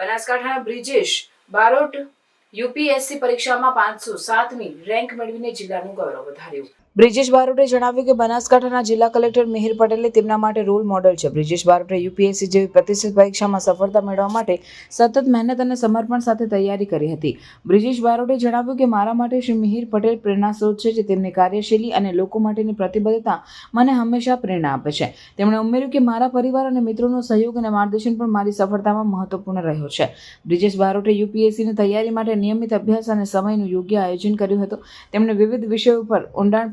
બનાસકાંઠાના બ્રિજેશ બારોટ યુપીએસસી પરીક્ષામાં પાંચસો સાતમી રેન્ક મેળવીને જિલ્લાનું ગૌરવ વધાર્યું. બ્રિજેશ બારોટે જણાવ્યું કે બનાસકાંઠાના જિલ્લા કલેક્ટર મિહિર પટેલે તેમના માટે રોલ મોડેલ છે. બ્રિજેશ બારોટે યુપીએસસી જેવી પ્રતિષ્ઠિત પરીક્ષામાં સફળતા મેળવવા માટે સતત મહેનત અને સમર્પણ સાથે તૈયારી કરી હતી. બ્રિજેશ બારોટે જણાવ્યું કે મારા માટે શ્રી મિહિર પટેલ પ્રેરણા સ્ત્રોત છે જે તેમની કાર્યશૈલી અને લોકો માટેની પ્રતિબદ્ધતા મને હંમેશા પ્રેરણા આપે છે. તેમણે ઉમેર્યું કે મારા પરિવાર અને મિત્રોનો સહયોગ અને માર્ગદર્શન પણ મારી સફળતામાં મહત્વપૂર્ણ રહ્યો છે. બ્રિજેશ બારોટે યુપીએસસીની તૈયારી માટે નિયમિત અભ્યાસ અને સમયનું યોગ્ય આયોજન કર્યું હતું. તેમણે વિવિધ વિષયો પર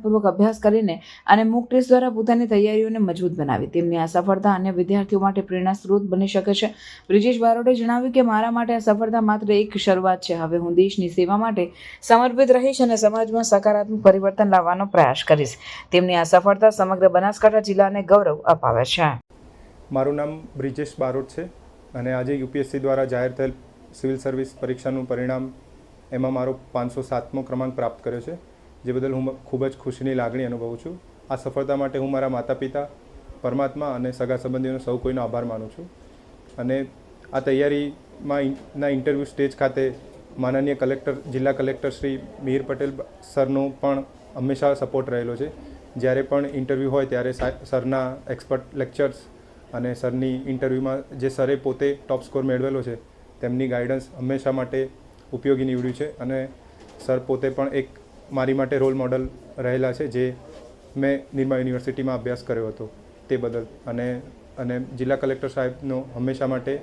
ઊંડાણપૂર્વક અભ્યાસ કરીને અને મૂક ટેસ્ટ દ્વારા પોતાની તૈયારીઓને મજબૂત બનાવી. તેમની આ સફળતા અન્ય વિદ્યાર્થીઓ માટે પ્રેરણા સ્ત્રોત બની શકે છે. બ્રિજેશ બારોટે જણાવ્યું કે મારા માટે આ સફળતા માત્ર એક શરૂઆત છે. હવે હું દેશની સેવા માટે સમર્પિત રહીશ અને સમાજમાં સકારાત્મક પરિવર્તન લાવવાનો પ્રયાસ કરીશ. તેમની આ સફળતા સમગ્ર બનાસકાંઠા જિલ્લાને ગૌરવ અપાવે છે. મારું નામ બ્રિજેશ બારોટ છે અને આજે યુપીએસસી દ્વારા જાહેર થયેલ સિવિલ સર્વિસ પરીક્ષાનું પરિણામ એમાં મારો પાંચસો સાતમો ક્રમાંક પ્રાપ્ત કર્યો છે. જે બદલ હું ખૂબ જ ખુશીની લાગણી અનુભવું છું. આ સફળતા માટે હું મારા માતા પિતા પરમાત્મા અને સગા સંબંધીઓનો સૌ કોઈનો આભાર માનું છું. અને આ તૈયારીમાં ના ઇન્ટરવ્યૂ સ્ટેજ ખાતે માનનીય કલેક્ટર, જિલ્લા કલેક્ટર શ્રી મિહિર પટેલ સરનો પણ હંમેશા સપોર્ટ રહેલો છે. જ્યારે પણ ઇન્ટરવ્યૂ હોય ત્યારે સરના એક્સપર્ટ લેક્ચર્સ અને સરની ઇન્ટરવ્યૂમાં જે સરે પોતે ટોપ સ્કોર મેળવેલો છે, તેમની ગાઈડન્સ હંમેશા માટે ઉપયોગી નીવડ્યું છે. અને સર પોતે પણ એક મારી માટે રોલ મોડલ રહેલા છે જે મેં નિર્મા યુનિવર્સિટીમાં અભ્યાસ કર્યો હતો તે બદલ. અને અને જિલ્લા કલેક્ટર સાહેબનો હંમેશા માટે